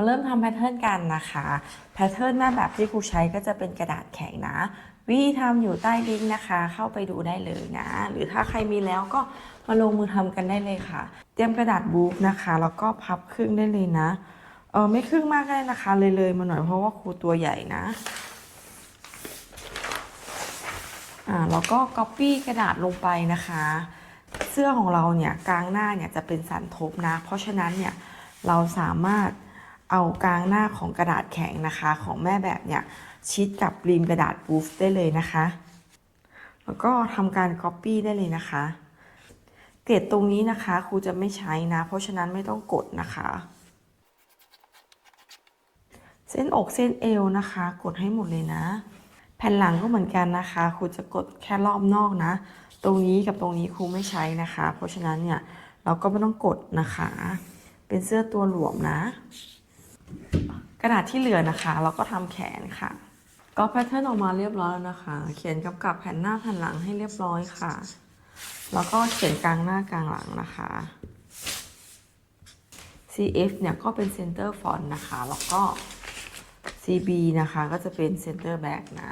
มาเริ่มทำแพทเทิร์นกันนะคะ แพทเทิร์นหน้าแบบที่ครูใช้ก็จะเป็นกระดาษแข็งนะ วิธีทำอยู่ใต้ลิงก์นะคะ เข้าไปดูได้เลยนะ หรือถ้าใครมีแล้วก็มาลงมือทำกันได้เลยค่ะ เตรียมกระดาษบูฟนะคะ แล้วก็พับครึ่งได้เลยนะ เออไม่ครึ่งมากได้นะคะ เลยเลยมาหน่อยเพราะว่าครูตัวใหญ่นะอ่าแล้วก็ copy กระดาษลงไปนะคะ เสื้อของเราเนี่ยกลางหน้าเนี่ยจะเป็นสันทบนะ เพราะฉะนั้นเนี่ยเราสามารถ เอากลางหน้าของกระดาษแข็งนะคะ ของแม่แบบเนี่ยชิดกับริมกระดาษบูฟได้เลยนะคะ แล้วก็ทำการ copy ได้เลยนะคะ เกรดตรงนี้นะคะครูจะไม่ใช้นะ เพราะฉะนั้นไม่ต้องกดนะคะ เส้นอกเส้นเอวนะคะ กดให้หมดเลยนะ แผ่นหลังก็เหมือนกันนะคะครูจะกดแค่รอบนอกนะ ตรงนี้กับตรงนี้ครูไม่ใช้นะคะ เพราะฉะนั้นเนี่ยเราก็ไม่ต้องกดนะคะ เป็นเสื้อตัวหลวมนะ กระดาษที่เหลือนะคะเราก็ทำแขนค่ะ ก็แพทเทิร์นออกมาเรียบร้อยแล้วนะคะ เขียนกับกับแผ่นหน้าแผ่นหลังให้เรียบร้อยค่ะ แล้วก็เขียนกลางหน้ากลางหลังนะคะ CF เนี่ยก็เป็น Center Font นะคะ แล้วก็ CB นะคะก็จะเป็น Center Back นะ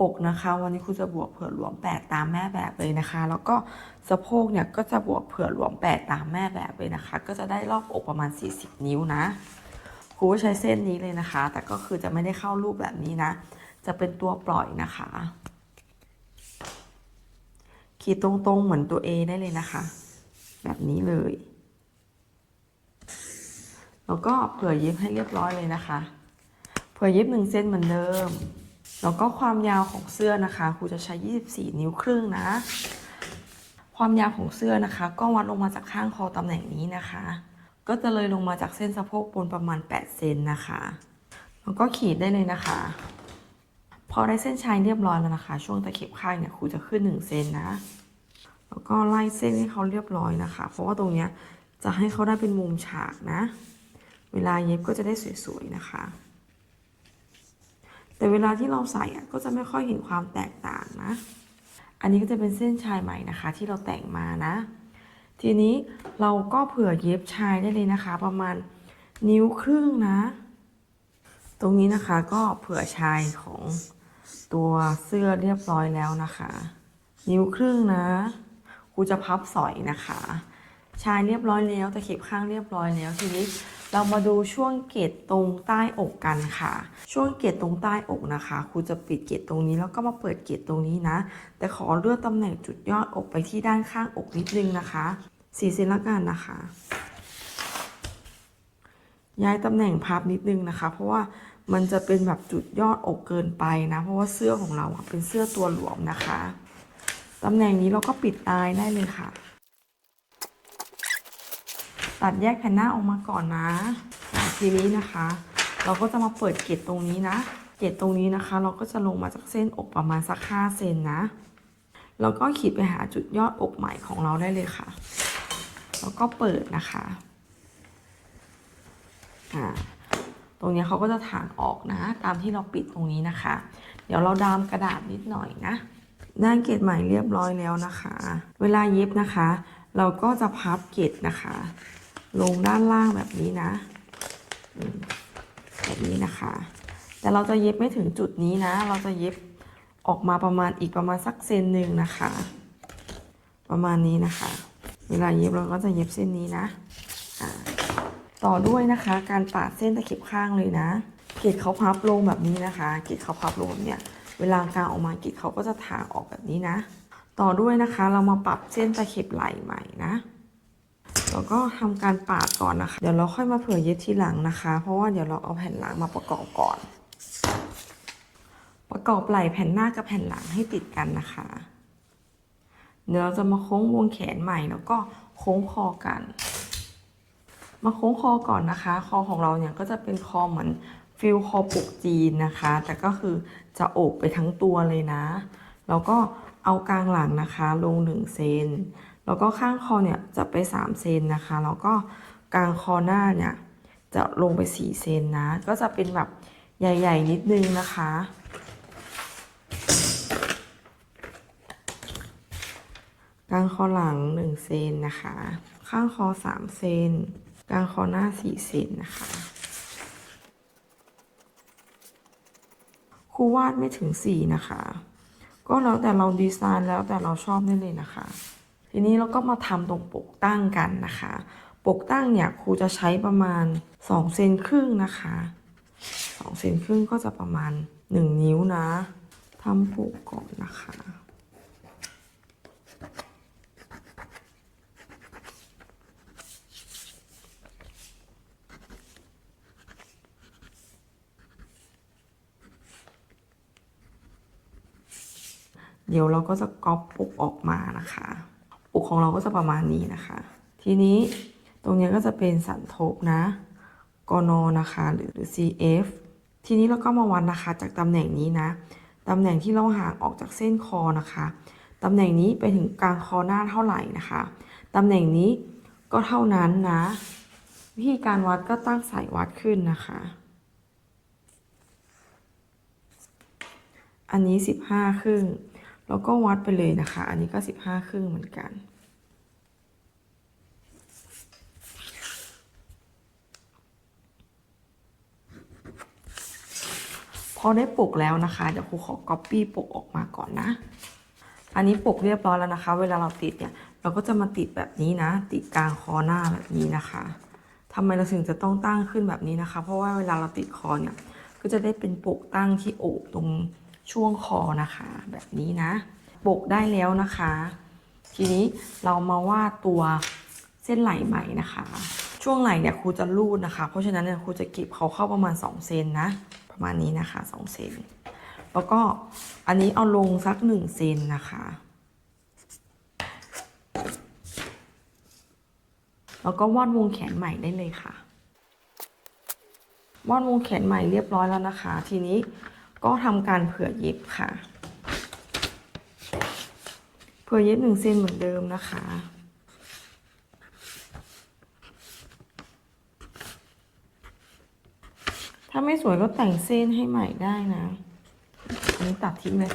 อกนะคะ วันนี้ครูจะบวกเผื่อหลวม8ตามแม่แบบเลยนะคะ แล้วก็สะโพกเนี่ยก็จะบวกเผื่อหลวม8ตามแม่แบบเลยนะคะ ก็จะได้รอบอกประมาณ 40 นิ้วนะครูก็ใช้เส้นนี้เลยนะคะ แต่ก็คือจะไม่ได้เข้ารูปแบบนี้นะ จะเป็นตัวปล่อยนะคะ ขีดตรงๆเหมือนตัว A ได้เลยนะคะ แบบนี้เลย แล้วก็เผื่อเย็บให้เรียบร้อยเลยนะคะ เผื่อเย็บหนึ่งเส้นเหมือนเดิม แล้วก็ความยาวของเสื้อนะคะครูจะใช้ 24 นิ้วครึ่งนะ ความยาวของเสื้อนะคะ ก็วัดลงมาจากข้างคอตำแหน่งนี้นะคะ ก็จะเลยลงมาจากเส้นสะโพกบนประมาณ 8 เซนนะคะ แล้วก็ขีดได้เลยนะคะ พอได้เส้นชัยเรียบร้อยแล้วนะคะ ช่วงตะเข็บข้างเนี่ยครูจะขึ้น 1 เซนนะ แล้วก็ไล่เส้นให้เขาเรียบร้อยนะคะ เพราะว่าตรงเนี้ยจะให้เขาได้เป็นมุมฉากนะ เวลาเย็บก็จะได้สวยๆนะคะ แต่เวลาที่เราใส่ก็จะไม่ค่อยเห็นความแตกต่างนะ อันนี้ก็จะเป็นเส้นชายใหม่นะคะ ที่เราแต่งมานะ ทีนี้เราก็เผื่อเย็บชายได้เลยนะคะ ประมาณนิ้วครึ่งนะ ตรงนี้นะคะก็เผื่อชายของตัวเสื้อเรียบร้อยแล้วนะคะ นิ้วครึ่งนะครูจะพับสอยนะคะ ชายเรียบร้อยแล้วตะเข็บข้างเรียบร้อยแล้วทีนี้ เรามาดูช่วงเกตตรงใต้อกกันค่ะ ช่วงเกตตรงใต้อกนะคะครูจะปิดเกตตรงนี้แล้วก็มาเปิดเกตตรงนี้นะ แต่ขอเลื่อนตำแหน่งจุดยอดอกไปที่ด้านข้างอกนิดนึงนะคะสี่เซนละกันนะคะ ย้ายตำแหน่งพับนิดนึงนะคะ เพราะว่ามันจะเป็นแบบจุดยอดอกเกินไปนะ เพราะว่าเสื้อของเราเป็นเสื้อตัวหลวมนะคะตำแหน่งนี้เราก็ปิดตายได้เลยค่ะ ตัดแยกแผ่นหน้าออกมาก่อนนะทีนี้นะคะ เราก็จะมาเปิดเกตตรงนี้นะเกตตรงนี้นะคะ เราก็จะลงมาจากเส้นอกประมาณสักห้าเซนนะแล้วก็ขีดไปหาจุดยอดอกใหม่ของเราได้เลยค่ะ แล้วก็เปิดนะคะอ่าตรงนี้เขาก็จะถางออกนะ ตามที่เราปิดตรงนี้นะคะ เดี๋ยวเราดามกระดาษนิดหน่อยนะด้านเกตใหม่เรียบร้อยแล้วนะคะ เวลาเย็บนะคะ เราก็จะพับเกตนะคะ ลงด้านล่างแบบนี้นะแบบนี้นะคะ แต่เราจะเย็บไม่ถึงจุดนี้นะ เราจะเย็บออกมาประมาณอีกประมาณสักเซนหนึ่งนะคะ ประมาณนี้นะคะ เวลาเย็บเราก็จะเย็บเส้นนี้นะต่อด้วยนะคะ การปาดเส้นตะเข็บข้างเลยนะเกล็ดเขาพับลงแบบนี้นะคะเกล็ดเขาพับลงเนี่ยเวลากางออกมาเกล็ดเขาก็จะถางออกแบบนี้นะ ต่อด้วยนะคะ เรามาปรับเส้นตะเข็บไหล่ใหม่นะ แล้วก็ทำการปาดก่อนนะคะ เดี๋ยวเราค่อยมาเผื่อเย็บทีหลังนะคะ เพราะว่าเดี๋ยวเราเอาแผ่นหลังมาประกอบก่อน ประกอบไหล่แผ่นหน้ากับแผ่นหลังให้ติดกันนะคะ เดี๋ยวเราจะมาโค้งวงแขนใหม่แล้วก็โค้งคอกัน มาโค้งคอก่อนนะคะ คอของเราเนี่ยก็จะเป็นคอเหมือนฟิลคอปลุกจีนนะคะ แต่ก็คือจะโอบไปทั้งตัวเลยนะ แล้วก็เอากลางหลังนะคะ ลง1เซน แล้วก็ข้างคอเนี่ยจะไป 3 เซนนะคะ แล้วก็กลางคอหน้าเนี่ยจะลงไป 4 เซนนะ ก็จะเป็นแบบใหญ่ ๆ นิดนึงนะคะ กลางคอหลัง 1 เซนนะคะ ข้างคอ 3 เซน กลางคอหน้า 4 เซนนะคะครูวาดไม่ถึง 4 นะคะ ก็แล้วแต่เราดีไซน์แล้วแต่เราชอบได้เลยนะคะ ทีนี้เราก็มาทำตรงปกตั้งกันนะคะ ปกตั้งเนี่ยครูจะใช้ประมาณ2เซนครึ่งนะคะ2เซนครึ่งก็จะประมาณ 1 นิ้วนะทำปกก่อนนะคะเดี๋ยวเราก็จะก๊อปปุกออกมานะคะ ของเราก็จะประมาณนี้นะคะ ทีนี้ตรงนี้ก็จะเป็นสันทบนะกนนะคะหรือหรือ CF ทีนี้เราก็มาวัดนะคะจากตำแหน่งนี้นะตำแหน่งที่เราห่างออกจากเส้นคอนะคะตำแหน่งนี้ไปถึงกลางคอหน้าเท่าไหร่นะคะตำแหน่งนี้ก็เท่านั้นนะ วิธีการวัดก็ตั้งสายวัดขึ้นนะคะ อันนี้สิบห้าครึ่ง แล้วก็วัดไปเลยนะคะ อันนี้ก็สิบห้าครึ่งเหมือนกัน พอได้ปกแล้วนะคะ เดี๋ยวครูขอ copy ปกออกมาก่อนนะ อันนี้ปกเรียบร้อยแล้วนะคะ เวลาเราติดเนี่ย เราก็จะมาติดแบบนี้นะ ติดกลางคอหน้าแบบนี้นะคะทำไมเราถึงจะต้องตั้งขึ้นแบบนี้นะคะ เพราะว่าเวลาเราติดคอเนี่ย ก็จะได้เป็นปกตั้งที่โอบตรงช่วงคอนะคะ แบบนี้นะ ปกได้แล้วนะคะ ทีนี้เรามาวาดตัวเส้นไหล่ใหม่นะคะ ช่วงไหล่เนี่ยครูจะรูดนะคะ เพราะฉะนั้นเนี่ยครูจะเก็บเขาเข้าประมาณ2เซนนะ ประมาณนี้นะคะ2เซนแล้วก็อันนี้เอาลงสัก1เซนนะคะ แล้วก็วาดวงแขนใหม่ได้เลยค่ะวาดวงแขนใหม่เรียบร้อยแล้วนะคะ ทีนี้ก็ทำการเผื่อเย็บค่ะ เผื่อเย็บหนึ่งเซนเหมือนเดิมนะคะ ถ้าไม่สวยก็แต่งเส้นให้ใหม่ได้นะ อันนี้ตัดทิ้งเลย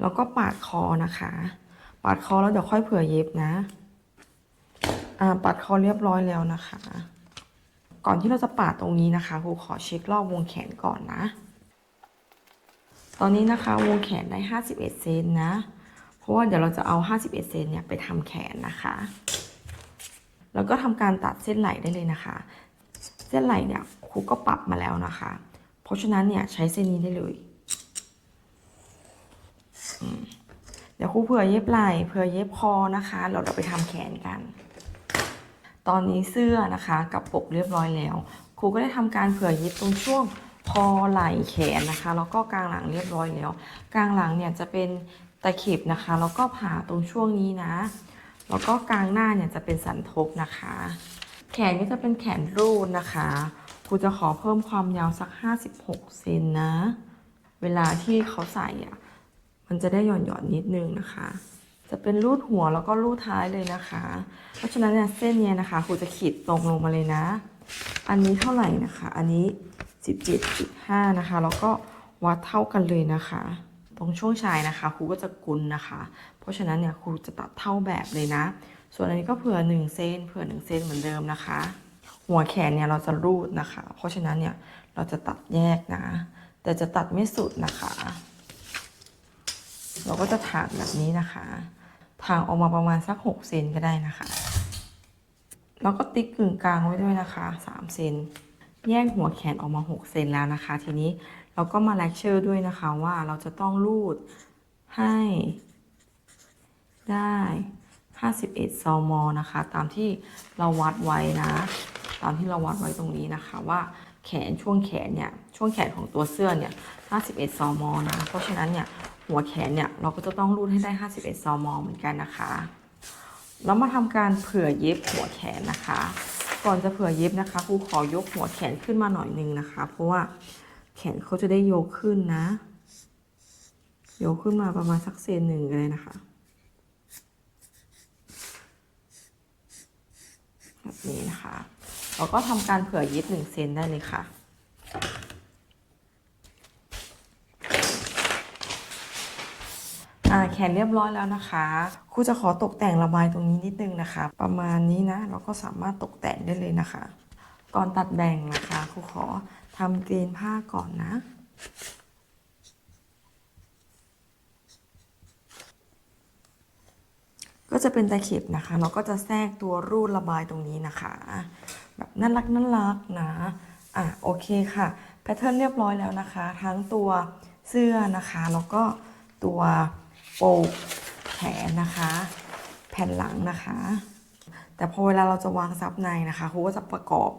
แล้วก็ปาดคอนะคะ ปาดคอแล้วเดี๋ยวค่อยเผื่อเย็บนะ อ่า ปาดคอเรียบร้อยแล้วนะคะ ก่อนที่เราจะปาดตรงนี้นะคะครูขอเช็ครอบวงแขนก่อนนะ ตอนนี้นะคะวงแขนได้ 51 เซนนะ เพราะว่าเดี๋ยวเราจะเอา 51 เซนเนี่ยไปทำแขนนะคะ แล้วก็ทำการตัดเส้นไหล่ได้เลยนะคะ เส้นไหล่เนี่ยครูก็ปรับมาแล้วนะคะ เพราะฉะนั้นเนี่ยใช้เส้นนี้ได้เลยเดี๋ยวครูเผื่อเย็บไหล่เผื่อเย็บคอนะคะ เราเราไปทำแขนกัน ตอนนี้เสื้อนะคะกับปกเรียบร้อยแล้วครูก็ได้ทำการเผื่อเย็บตรงช่วง คอไหล่แขนนะคะ แล้วก็กลางหลังเรียบร้อยแล้ว กลางหลังเนี่ยจะเป็นตะเข็บนะคะ แล้วก็ผ่าตรงช่วงนี้นะ แล้วก็กลางหน้าเนี่ยจะเป็นสันทบนะคะ แขนก็จะเป็นแขนรูดนะคะครูจะขอเพิ่มความยาวสัก 56เซนนะ เวลาที่เขาใส่อะ มันจะได้หย่อนหย่อนนิดนึงนะคะ จะเป็นรูดหัวแล้วก็รูดท้ายเลยนะคะ เพราะฉะนั้นเนี่ยเส้นเนี้ยนะคะครูจะขีดตรงลงมาเลยนะ อันนี้เท่าไหร่นะคะ อันนี้ 17.5 นะคะ แล้วก็วัดเท่ากันเลยนะคะ ตรงช่วงชายนะคะครูก็จะกุนนะคะ เพราะฉะนั้นเนี่ยครูจะตัดเท่าแบบเลยนะ ส่วนอันนี้ก็เผื่อ1เซนเผื่อ1เซนเหมือนเดิมนะคะ หัวแขนเนี่ยเราจะรูดนะคะ เพราะฉะนั้นเนี่ยเราจะตัดแยกนะ แต่จะตัดไม่สุดนะคะ เราก็จะถางแบบนี้นะคะถางออกมาประมาณสัก6เซนก็ได้นะคะ แล้วก็ติ๊กกึ่งกลางไว้ด้วยนะคะ3เซน แยกหัวแขนออกมา 6 เซนแล้วนะคะ ทีนี้เราก็มาเลคเชอร์ด้วยนะคะว่าเราจะต้องรูดให้ ได้ 51 ซมนะคะ ตามที่เราวัดไว้นะ ตามที่เราวัดไว้ตรงนี้นะคะว่าแขนช่วงแขนเนี่ยช่วงแขนของตัวเสื้อเนี่ย51 ซมนะเพราะฉะนั้นเนี่ยหัวแขนเนี่ยเราก็จะต้องรูดให้ได้ 51 ซมเหมือนกันนะคะ แล้วมาทำการเผื่อเย็บหัวแขนนะคะ ก่อนจะเผื่อเย็บนะคะครูขอยกหัวแขนขึ้นมาหน่อยนึงนะคะ เพราะว่าแขนเขาจะได้โยกขึ้นนะโยกขึ้นมาประมาณสักเซนหนึ่งเลยนะคะแบบนี้นะคะ เราก็ทำการเผื่อเย็บหนึ่งเซนได้เลยค่ะ ห อ่า แขนเรียบร้อยแล้วนะคะครูจะขอตกแต่งระบายตรงนี้นิดนึงนะคะ ประมาณนี้นะเราก็สามารถตกแต่งได้เลยนะคะ ก่อนตัดแบ่งนะคะครูขอทำเกณฑ์ผ้าก่อนนะก็จะเป็นตะเข็บนะคะ เราก็จะแทรกตัวรูดระบายตรงนี้นะคะ แบบน่ารักน่ารักนะ อะโอเคค่ะแพทเทิร์นเรียบร้อยแล้วนะคะ ทั้งตัวเสื้อนะคะ แล้วก็ตัว โปกแขนนะคะ แผ่นหลังนะคะ แต่พอเวลาเราจะวางซับในนะคะครูก็จะประกอบ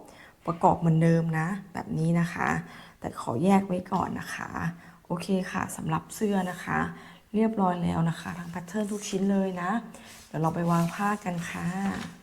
ประกอบเหมือนเดิมนะ แบบนี้นะคะ แต่ขอแยกไว้ก่อนนะคะ โอเคค่ะสำหรับเสื้อนะคะ เรียบร้อยแล้วนะคะ ทั้งแพทเทิร์นทุกชิ้นเลยนะ เดี๋ยวเราไปวางผ้ากันค่ะ